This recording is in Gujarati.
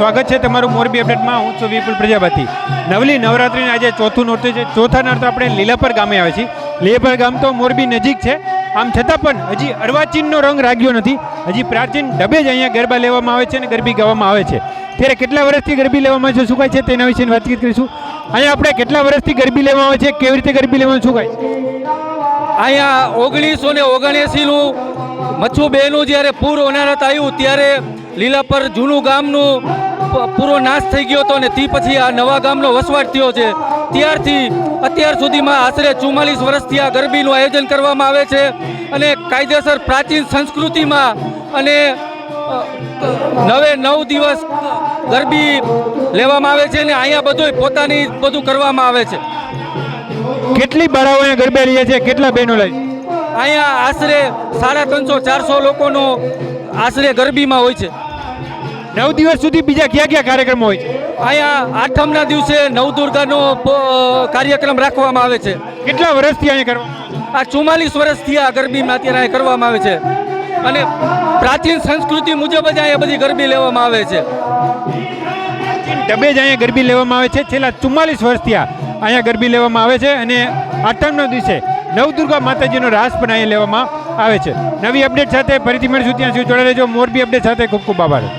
સ્વાગત છે તમારું મોરબી અપડેટમાં. હું છું વિપુલ પ્રજાપતિ. નવલી નવરાત્રિના આજે ચોથું નોરતું છે. ચોથા નોરતું આપણે લીલાપર ગામે આવે છે. લીલાપર ગામ તો મોરબી નજીક છે. આમ છતાં પણ હજી અર્વાચીનનો રંગ રાગ્યો નથી. હજી પ્રાચીન ડબે જ અહીંયા ગરબા લેવામાં આવે છે અને ગરબી ગાવામાં આવે છે. ત્યારે કેટલા વર્ષથી ગરબી લેવામાં આવે છે, શું છે તેના વિશે વાતચીત કરીશું અહીંયા આપણે કેટલા વર્ષથી ગરબી લેવામાં આવે છે, કેવી રીતે ગરબી લેવામાં શું અહીંયા ઓગણીસો ને ઓગણએંસીનું મચ્છુબેનું જ્યારે પૂર હોનારત આવ્યું, ત્યારે લીલાપર જૂનું ગામનું પૂરો નાશ થઈ ગયો હતો ને તે પછી આ નવા ગામનો વસવાટ થયો છે. ત્યારથી અત્યાર સુધીમાં આશરે ચુમ્માલીસ વર્ષથી આ ગરબીનું આયોજન કરવામાં આવે છે અને કાયદેસર પ્રાચીન સંસ્કૃતિમાં અને નવે નવ દિવસ ગરબી લેવામાં આવે છે અને અહીંયા બધું પોતાની બધું કરવામાં આવે છે. કેટલી બાળાઓ અહીંયા ગરબે લઈએ છે? કેટલા બહેનો લઈ અહીંયા આશરે સાડા ત્રણસો ચારસો લોકોનો આશરે ગરબીમાં હોય છે. નવ દિવસ સુધી બીજા કયા કયા કાર્યક્રમો હોય છે? અહીંયા આઠમના દિવસે નવદુર્ગાનો કાર્યક્રમ રાખવામાં આવે છે. કેટલા વર્ષથી અહીંયા કરવામાં આ ચુમ્માલીસ વર્ષથી આ ગરબીમાં અત્યારે અહીંયા કરવામાં આવે છે. અને પ્રાચીન સંસ્કૃતિ મુજબ જ અહીંયા બધી ગરબી લેવામાં આવે છે. ડબે જ અહીંયા ગરબી લેવામાં આવે છે. છેલ્લા ચુમ્માલીસ વર્ષથી આ અહીંયા ગરબી લેવામાં આવે છે અને આઠમના દિવસે નવદુર્ગા માતાજીનો રાસ પણ અહીંયા લેવામાં આવે છે. નવી અપડેટ સાથે ફરીથી મળીશું. ત્યાં સુધી જોડાઈ રહેજો. મોરબી અપડેટ સાથે ખૂબ ખૂબ આભાર.